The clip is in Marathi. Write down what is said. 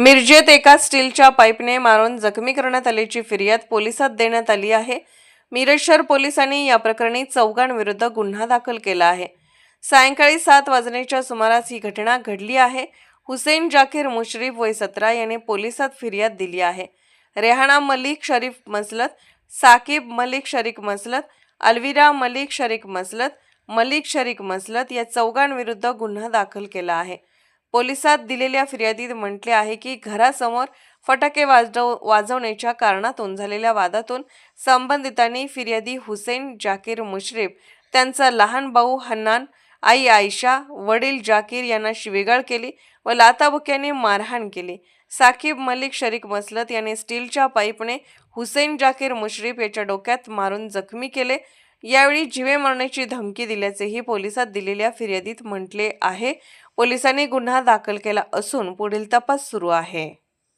मिरजेत एका स्टीलच्या पाईपने मारून जखमी करण्यात आल्याची फिर्याद पोलिसात देण्यात आली आहे. मिरज शहर पोलिसांनी या प्रकरणी चौघांविरुद्ध गुन्हा दाखल केला आहे. सायंकाळी सात वाजण्याच्या सुमारास ही घटना घडली आहे. हुसेन जाकीर मुश्रीफ वय सतरा याने पोलिसात फिर्याद दिली आहे. रेहाना मलिक शरीफ मसलत साकिब मलिक शरीक मसलत अलविरा मलिक शरीक मसलत मलिक शरीक मसलत या चौघांविरुद्ध गुन्हा दाखल केला आहे. पोलिसात दिलेल्या फिर्यादीत म्हटले आहे की घरासमोर फटाके वाजव वाजवण्याच्या कारणातून झालेल्या वादातून संबंधितांनी फिर्यादी हुसेन जाकीर मुश्रीफ त्यांचा लहान भाऊ हन्नान आई आयशा वडील जाकीर यांना शिवेगाळ केली व लाताबुक्याने मारहाण केली. साकिब मलिक शरीक मसलत याने स्टीलच्या पाईपने हुसेन जाकीर मुश्रीफ याच्या डोक्यात मारून जखमी केले. यावेळी जीवे मारण्याची धमकी दिल्याचेही पोलिसात दिलेल्या फिर्यादीत म्हटले आहे. पोलिसांनी गुन्हा दाखल केला असून पुढील तपास सुरू आहे.